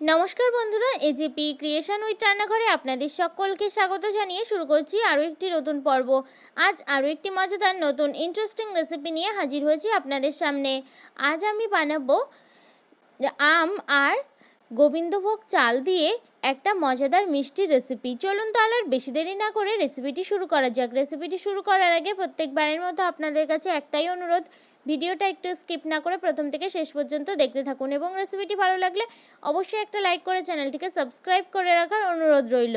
নমস্কার বন্ধুরা AJP creation with রান্নাঘরে আপনাদের সকলকে স্বাগত জানিয়ে শুরু করছি আরও একটি নতুন পর্ব। আজ আরও একটি মজাদার নতুন ইন্টারেস্টিং রেসিপি নিয়ে হাজির হয়েছি আপনাদের সামনে। আজ আমি বানাবো আম আর গোবিন্দভোগ চাল দিয়ে একটা মজাদার মিষ্টি রেসিপি চলুন তাহলে আর বেশি দেরি না করে রেসিপিটি শুরু করা যাক। রেসিপিটি শুরু করার আগে প্রত্যেকবারের মতো আপনাদের কাছে একটাই অনুরোধ, ভিডিওটা একটু স্কিপ না করে প্রথম থেকে শেষ পর্যন্ত দেখতে থাকুন এবং রেসিপিটি ভালো লাগলে অবশ্যই একটা লাইক করে চ্যানেলটিকে সাবস্ক্রাইব করে রাখার অনুরোধ রইল।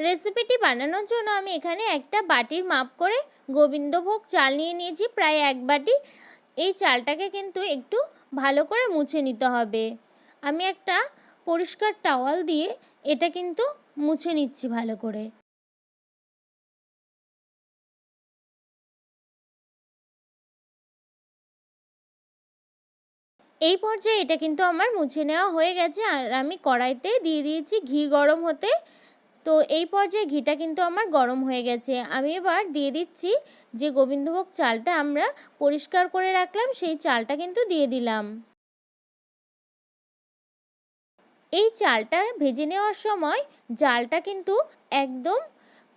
রেসিপিটি বানানোর জন্য আমি এখানে একটা বাটির মাপ করে গোবিন্দভোগ চাল নিয়ে নিয়েছি, প্রায় এক বাটি। এই চালটাকে কিন্তু একটু ভালো করে মুছে নিতে হবে। আমি একটা পরিষ্কার টাওয়াল দিয়ে এটা কিন্তু মুছে নিচ্ছি ভালো করে। এই পর্যায়ে এটা কিন্তু আমার মুছে নেওয়া হয়ে গেছে আর আমি কড়াইতে দিয়ে দিয়েছি ঘি গরম হতে। তো এই পর্যায়ে ঘিটা কিন্তু আমার গরম হয়ে গেছে। আমি এবার দিয়ে দিচ্ছি যে গোবিন্দভোগ চালটা আমরা পরিষ্কার করে রাখলাম, সেই চালটা কিন্তু দিয়ে দিলাম। এই চালটা ভেজে নেওয়ার সময় জালটা কিন্তু একদম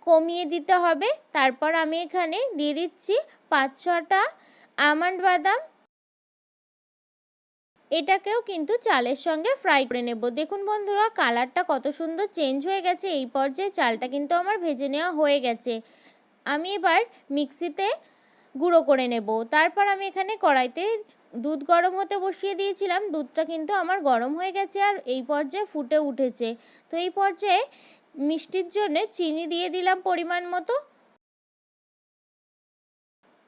কমিয়ে দিতে হবে। তারপর আমি এখানে দিয়ে দিচ্ছি পাঁচ ছটা আমন্ড বাদাম। এটাকেও কিন্তু চালের সঙ্গে ফ্রাই করে নেব। দেখুন বন্ধুরা কালারটা কত সুন্দর চেঞ্জ হয়ে গেছে। এই পর্যায়ে চালটা কিন্তু আমার ভেজে নেওয়া হয়ে গেছে। আমি এবার মিক্সিতে গুঁড়ো করে নেব। তারপর আমি এখানে কড়াইতে দুধ গরম হতে বসিয়ে দিয়েছিলাম, দুধটা কিন্তু আমার গরম হয়ে গেছে আর এই পর্যায়ে ফুটে উঠেছে। তো এই পর্যায়ে মিষ্টির জন্য চিনি দিয়ে দিলাম পরিমাণ মতো।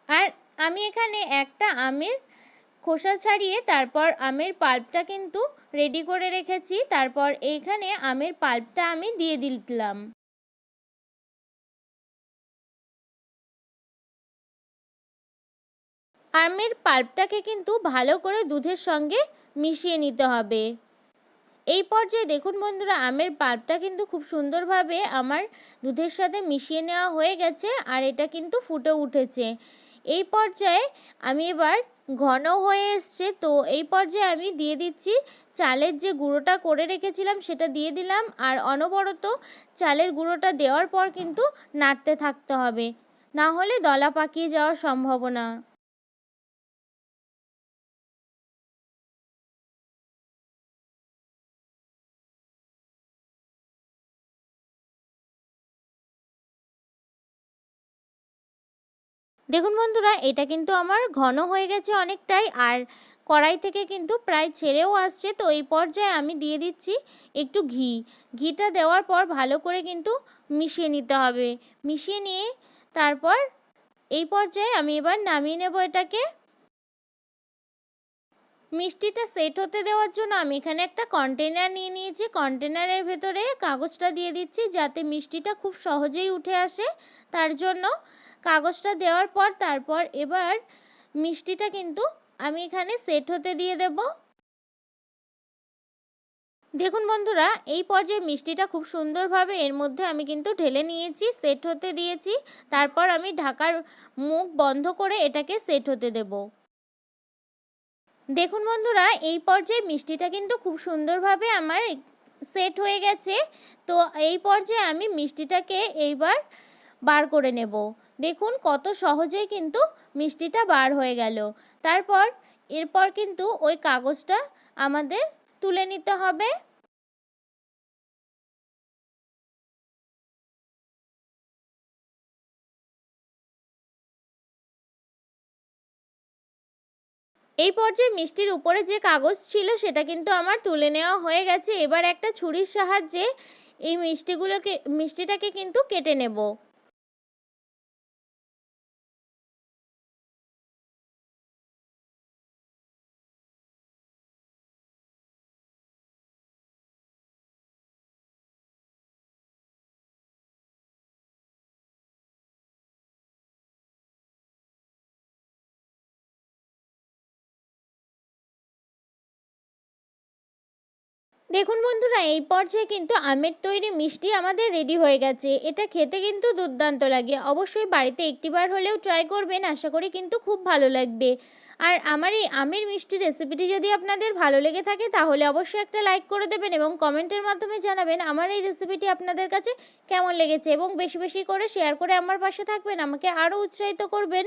আর আমি এখানে একটা আমের খোসা ছাড়িয়ে তারপর আমের পাল্পটা কিন্তু রেডি করে রেখেছি। তারপর এইখানে আমের পাল্পটা আমি দিয়ে দিলাম। আমের পাল্পটাকে কিন্তু ভালো করে দুধের সঙ্গে মিশিয়ে নিতে হবে। এই পর্যায়ে দেখুন বন্ধুরা, আমের পাল্পটা কিন্তু খুব সুন্দরভাবে আমার দুধের সাথে মিশিয়ে নেওয়া হয়ে গেছে আর এটা কিন্তু ফুটে উঠেছে। এই পর্যায়ে আমি এবার ঘন হয়ে এসছে, তো এই পর্যায়ে আমি দিয়ে দিচ্ছি চালের যে গুঁড়োটা করে রেখেছিলাম সেটা দিয়ে দিলাম আর অনবরত চালের গুঁড়োটা দেওয়ার পর কিন্তু নাড়তে থাকতে হবে। না হলে দলা পাকিয়ে যাওয়ার সম্ভাবনা। দেখুন বন্ধুরা, এটা কিন্তু আমার ঘন হয়ে গেছে অনেকটাই, আর কড়াই থেকে কিন্তু প্রায় ছেড়েও আসছে। তো এই পর্যায়ে আমি দিয়ে দিচ্ছি একটু ঘি। ঘিটা দেওয়ার পর ভালো করে কিন্তু মিশিয়ে নিতে হবে। মিশিয়ে নিয়ে তারপর এই পর্যায়ে আমি এবার নামিয়ে নেব এটাকে। মিষ্টিটা সেট হতে দেওয়ার জন্য আমি এখানে একটা কন্টেনার নিয়ে নিয়েছি। কন্টেনারের ভেতরে কাগজটা দিয়ে দিচ্ছি যাতে মিষ্টিটা খুব সহজেই উঠে আসে। তার জন্য কাগজটা দেওয়ার পর তারপর এবার মিষ্টিটা কিন্তু আমি এখানে সেট হতে দিয়ে দেব। দেখুন বন্ধুরা, এই পর্যায়ে মিষ্টিটা খুব সুন্দরভাবে এর মধ্যে আমি কিন্তু ঢেলে নিয়েছি সেট হতে দিয়েছি। তারপর আমি ঢাকার মুখ বন্ধ করে এটাকে সেট হতে দেব। দেখুন বন্ধুরা, এই পর্যায়ে মিষ্টিটা কিন্তু খুব সুন্দরভাবে আমার সেট হয়ে গেছে। তো এই পর্যায়ে আমি মিষ্টিটাকে এইবার বার করে নেব। দেখুন কত সহজেই কিন্তু মিষ্টিটা বার হয়ে গেল। তারপর, এরপর কিন্তু ওই কাগজটা আমাদের তুলে নিতে হবে। এই পর্যায়ে মিষ্টির উপরে যে কাগজ ছিল সেটা কিন্তু আমার তুলে নেওয়া হয়ে গেছে। এবার একটা ছুরির সাহায্যে এই মিষ্টিগুলোকে, মিষ্টিটাকে কিন্তু কেটে নেব। দেখুন বন্ধুরা, এই পর্যায়ে কিন্তু আমের তৈরি মিষ্টি আমাদের রেডি হয়ে গেছে। এটা খেতে কিন্তু দুর্দান্ত লাগে। অবশ্যই বাড়িতে একটিবার হলেও ট্রাই করবেন, আশা করি কিন্তু খুব ভালো লাগবে। আর আমার এই আমের মিষ্টি রেসিপিটি যদি আপনাদের ভালো লেগে থাকে, তাহলে অবশ্যই একটা লাইক করে দেবেন এবং কমেন্টের মাধ্যমে জানাবেন আমার এই রেসিপিটি আপনাদের কাছে কেমন লেগেছে এবং বেশি বেশি করে শেয়ার করে আমার পাশে থাকবেন, আমাকে আরও উৎসাহিত করবেন।